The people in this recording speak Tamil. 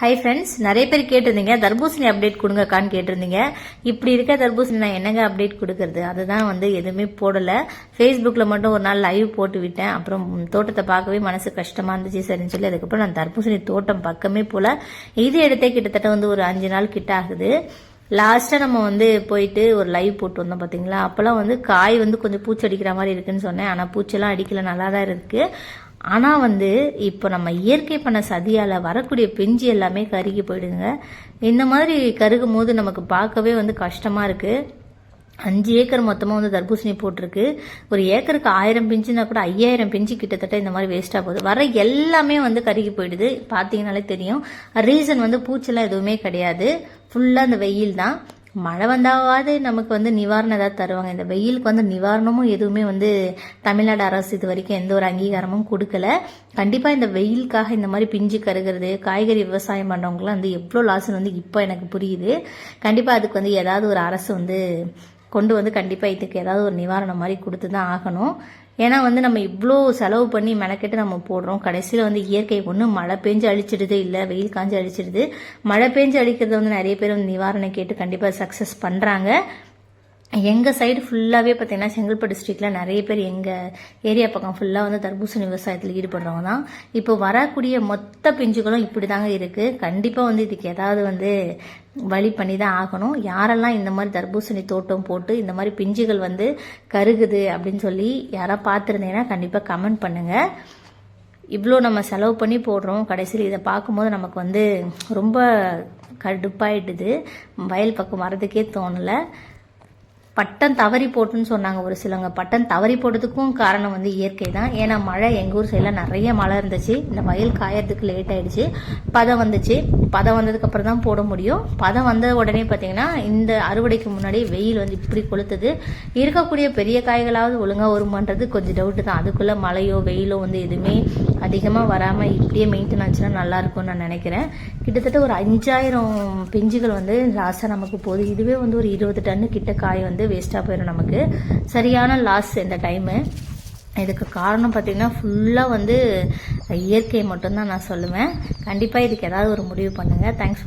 ஹை ஃப்ரெண்ட்ஸ் நிறைய பேர் கேட்டிருந்தீங்க. தர்பூசணி அப்டேட் கொடுங்கக்கான்னு கேட்டிருந்தீங்க. இப்படி இருக்க தர்பூசணி நான் என்னங்க அப்டேட் கொடுக்கறது? அதுதான் வந்து எதுவுமே போடலை. ஃபேஸ்புக்கில் மட்டும் ஒரு நாள் லைவ் போட்டு விட்டேன். அப்புறம் தோட்டத்தை பார்க்கவே மனசு கஷ்டமாக இருந்துச்சு. சரின்னு சொல்லி அதுக்கப்புறம் நான் தர்பூசணி தோட்டம் பக்கமே போல. இது எடுத்தே கிட்டத்தட்ட வந்து ஒரு அஞ்சு நாள் கிட்ட ஆகுது. லாஸ்ட்டாக நம்ம வந்து போயிட்டு ஒரு லைவ் போட்டு வந்தோம் பார்த்தீங்களா அப்போல்லாம் வந்து காய் வந்து கொஞ்சம் பூச்சி அடிக்கிற மாதிரி இருக்குன்னு சொன்னேன். ஆனால் பூச்செல்லாம் அடிக்கல. நல்லா தான் இருக்குது ஆனால் வந்து இப்போ நம்ம இயற்கை பண்ண சதியால் வரக்கூடிய பிஞ்சு எல்லாமே கருகி போயிடுங்க இந்த மாதிரி கருகும் போது நமக்கு பார்க்கவே வந்து கஷ்டமாக இருக்குது அஞ்சு ஏக்கர் மொத்தமாக வந்து தர்பூசணி போட்டிருக்கு. ஒரு ஏக்கருக்கு ஆயிரம் பிஞ்சுனா கூட ஐயாயிரம் பிஞ்சு கிட்டத்தட்ட இந்த மாதிரி வேஸ்ட்டாக போகுது. வர எல்லாமே வந்து கருகி போயிடுது. பார்த்தீங்கனாலே தெரியும். ரீசன் வந்து பூச்செல்லாம் எதுவுமே கிடையாது. ஃபுல்லாக அந்த வெயில் தான் மழை வந்தாவது நமக்கு வந்து நிவாரணம் ஏதாவது தருவாங்க. இந்த வெயிலுக்கு வந்து நிவாரணமும் எதுவுமே வந்து தமிழ்நாடு அரசு இது வரைக்கும் எந்த ஒரு அங்கீகாரமும் கொடுக்கல. கண்டிப்பாக இந்த வெயிலுக்காக இந்த மாதிரி பிஞ்சு கருகிறது காய்கறி விவசாயம் பண்ணுறவங்களாம் வந்து எவ்வளோ லாஸ்ன்னு வந்து இப்போ எனக்கு புரியுது. கண்டிப்பாக அதுக்கு வந்து ஏதாவது ஒரு அரசு வந்து கொண்டு வந்து கண்டிப்பாக இதுக்கு ஏதாவது ஒரு நிவாரணம் மாதிரி கொடுத்து தான் ஆகணும். ஏன்னா வந்து நம்ம இவ்வளோ செலவு பண்ணி மெனக்கெட்டு நம்ம போடுறோம். கடைசியில் வந்து இயற்கை ஒன்று மழை பெஞ்சு அழிச்சிடுது இல்லை வெயில் காஞ்சு அழிச்சிடுது மழை பெஞ்சு அழிக்கிறத வந்து நிறைய பேர் வந்து நிவாரணம் கேட்டு கண்டிப்பாக சக்ஸஸ் பண்ணுறாங்க எங்கள் சைடு ஃபுல்லாகவே பார்த்தீங்கன்னா செங்கல்பட்டு டிஸ்ட்ரிக்டில் நிறைய பேர் எங்கள் ஏரியா பக்கம் ஃபுல்லாக வந்து தர்பூசணி விவசாயத்தில் ஈடுபடுறவங்க தான். இப்போ வரக்கூடிய மொத்த பிஞ்சுகளும் இப்படி தாங்க இருக்குது கண்டிப்பாக வந்து இதுக்கு ஏதாவது வந்து வழி பண்ணி தான் ஆகணும். யாரெல்லாம் இந்த மாதிரி தர்பூசணி தோட்டம் போட்டு இந்த மாதிரி பிஞ்சுகள் வந்து கருகுது அப்படின்னு சொல்லி யாராவது பார்த்துருந்தீங்கன்னா கண்டிப்பாக கமெண்ட் பண்ணுங்கள் இவ்வளோ நம்ம செலவு பண்ணி போடுறோம். கடைசியில் இதை பார்க்கும்போது நமக்கு வந்து ரொம்ப கடுப்பாயிடுது. வயல் பக்கம் வரதுக்கே தோணலை. பட்டம் தவறி போட்டுன்னு சொன்னாங்க ஒரு சிலவங்க. பட்டம் தவறி போட்டதுக்கும் காரணம் வந்து இயற்கை தான். ஏன்னா மழை எங்கள் ஊர் சைடில் நிறைய மழை இருந்துச்சு. இந்த வயல் காயறதுக்கு லேட் ஆயிடுச்சு. பதம் வந்துச்சு. பதம் வந்ததுக்கப்புறம் தான் போட முடியும். பதம் வந்த உடனே பார்த்தீங்கன்னா இந்த அறுவடைக்கு முன்னாடி வெயில் வந்து இப்படி கொளுத்துது. இருக்கக்கூடிய பெரிய காய்களாவது ஒழுங்காக வருமான்றது கொஞ்சம் டவுட்டு தான். அதுக்குள்ளே மழையோ வெயிலோ வந்து எதுவுமே அதிகமாக வராமல் இப்படியே மெயின்டைன் ஆச்சுன்னா நல்லாயிருக்கும்னு நான் நினைக்கிறேன். கிட்டத்தட்ட ஒரு அஞ்சாயிரம் பிஞ்சுகள் வந்து லாஸாக நமக்கு போகுது. இதுவே வந்து ஒரு இருபது டன்னு கிட்ட காய் வந்து வேஸ்ட்டாக போயிடும் நமக்கு. சரியான லாஸ் இந்த டைமு இதுக்கு காரணம் பார்த்திங்கன்னா ஃபுல்லாக வந்து இயற்கை மட்டும்தான் நான் சொல்லுவேன். கண்டிப்பாக இதுக்கு ஏதாவது ஒரு முடிவு பண்ணுங்கள் தேங்க்ஸ்